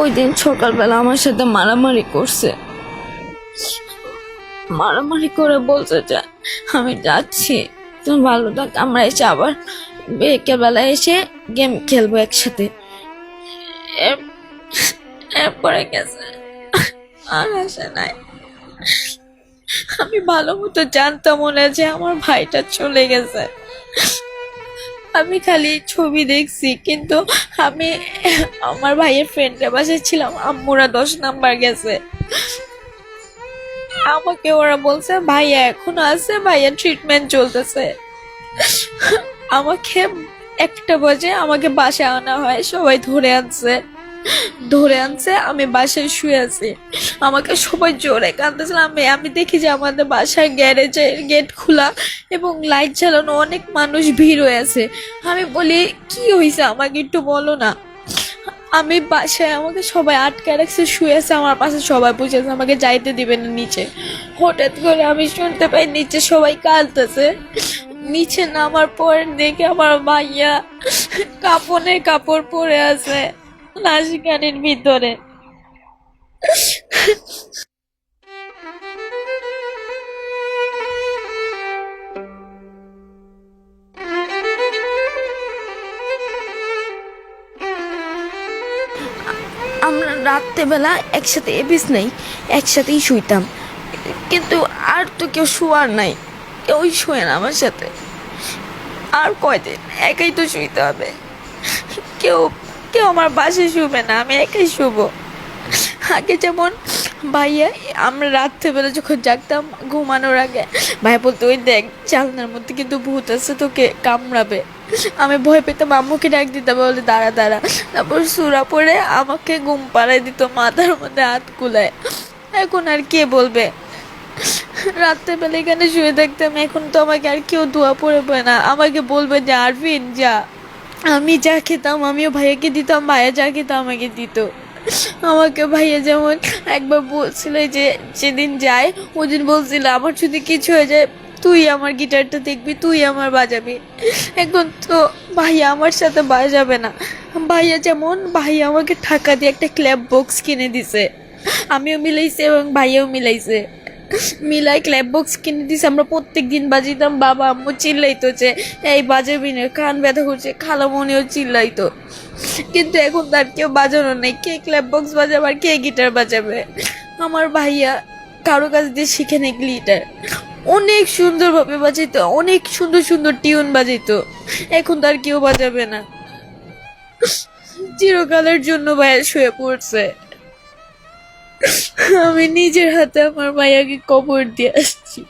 ওই দিন সকালবেলা আমার সাথে মারামারি করছে। মারামারি করে বলছে যে, আমি যাচ্ছি। তুমি ভালো থাক, আমরা এসে আবার বিকেলবেলা এসে গেম খেলব একসাথে। এর- এরপরে গেছে। আর আসে নাই। আমি ভালো মতো জানতাম মনে যে আমার ভাইটা চলে গেছে। আমি খালি ছবি দেখছি, কিন্তু আমি আমার ভাইয়ের ফ্রেন্ডের বাসায় ছিলাম, আম্মুরা দশ নাম্বার গেছে। আমাকে ওরা বলছে, ভাইয়া এখন আছে, ভাইয়া ট্রিটমেন্ট চলতেছে। আমাকে একটা বাজে আমাকে বাসায় আনা হয়, সবাই ধরে আনছে। ধরে আনছে, আমি বাসায় শুয়ে আছি। আমাকে সবাই জোরে কাঁদতেছিল। আমি আমি দেখি যে আমাদের বাসার গ্যারেজের গেট খোলা এবং লাইট জ্বালানো অনেক মানুষ ভিড় হয়ে আছে। আমি বলি, কি হয়েছে আমাকে একটু বলো না। আমি বাসায় আমাকে সবাই আটকে রাখছে, শুয়ে আছে। আমার পাশে সবাই বসে আছে। আমাকে যাইতে দিবে না নিচে। হঠাৎ করে আমি শুনতে পাই নিচে সবাই কাঁদতেছে। নিচে নামার পর দেখে আমার ভাইয়া কাপড়ের কাপড় পরে আছে। লাশিকানির ভিতরে। আমরা রাত্রেবেলা একসাথে এবিস নেই, একসাথেই শুইতাম। কিন্তু আর তো কেউ শোয়ার নাই, কেউই শোয় না আমার সাথে। আর কয়দিন একাই তো শুইতে হবে। কেউ কেউ আমার বাসে শুবে না, আমি একাই শুবো। আগে যেমন, ভাইয়া, আমরা রাত্রেবেলা যখন জাগতাম, ঘুমানোর আগে ভাই বলতো, ওই দেখ চালনার মধ্যে কিন্তু ভূত আছে, তোকে কামড়াবে। আমি ভয় পেতাম, আম্মুকে ডাক দিতাম বলে দাঁড়া দাঁড়া। তারপর সুরা পরে আমাকে ঘুম পাড়ায় দিত, মাথার মধ্যে হাত কুলায়। এখন আর কে বলবে? রাত্রেবেলা এখানে শুয়ে থাকতাম, এখন তো আমাকে আর কেউ দোয়া পড়বে না। আমাকে বলবে যে আরফিন যা। আমি যা খেতাম, আমিও ভাইয়াকে দিতাম, ভাইয়া যা খেতাম আমাকে দিত। আমাকে ভাইয়া যেমন একবার বলছিল যে, যেদিন যায় ওই দিন বলছিল, আমার যদি কিছু হয়ে যায়, তুই আমার গিটারটা দেখবি, তুই আমার বাজাবি। এখন তো ভাইয়া আমার সাথে বাজাবে না। ভাইয়া যেমন, ভাইয়া আমাকে টাকা দিয়ে একটা ক্ল্যাব বক্স কিনে দিছে। আমিও মিলাইছি এবং ভাইয়াও মিলাইছে। মিলাই ক্ল্যাব বক্স কিনে দিছে। আমরা প্রত্যেক দিন বাজিতাম, বাবা, আম্মু চিল্লাইতো যে, এই বাজাবি না, কান ব্যথা করছে খালামনিও চিল্লাইতো। কিন্তু এখন তার কেউ বাজানো নেই। কে ক্ল্যাব বক্স বাজাবে আর কে গিটার বাজাবে। আমার ভাইয়া কারও কাছ দিয়ে শিখে নেই গিটার অনেক সুন্দরভাবে বাজাইতো, অনেক সুন্দর সুন্দর টিউন বাজাইতো। এখন তার কেউ বাজাবে না। চিরকালের জন্য ভাইয়া শুয়ে পড়ছে। আমি নিজের হাতে আমার মায়াকে কবর দিয়ে আসছি।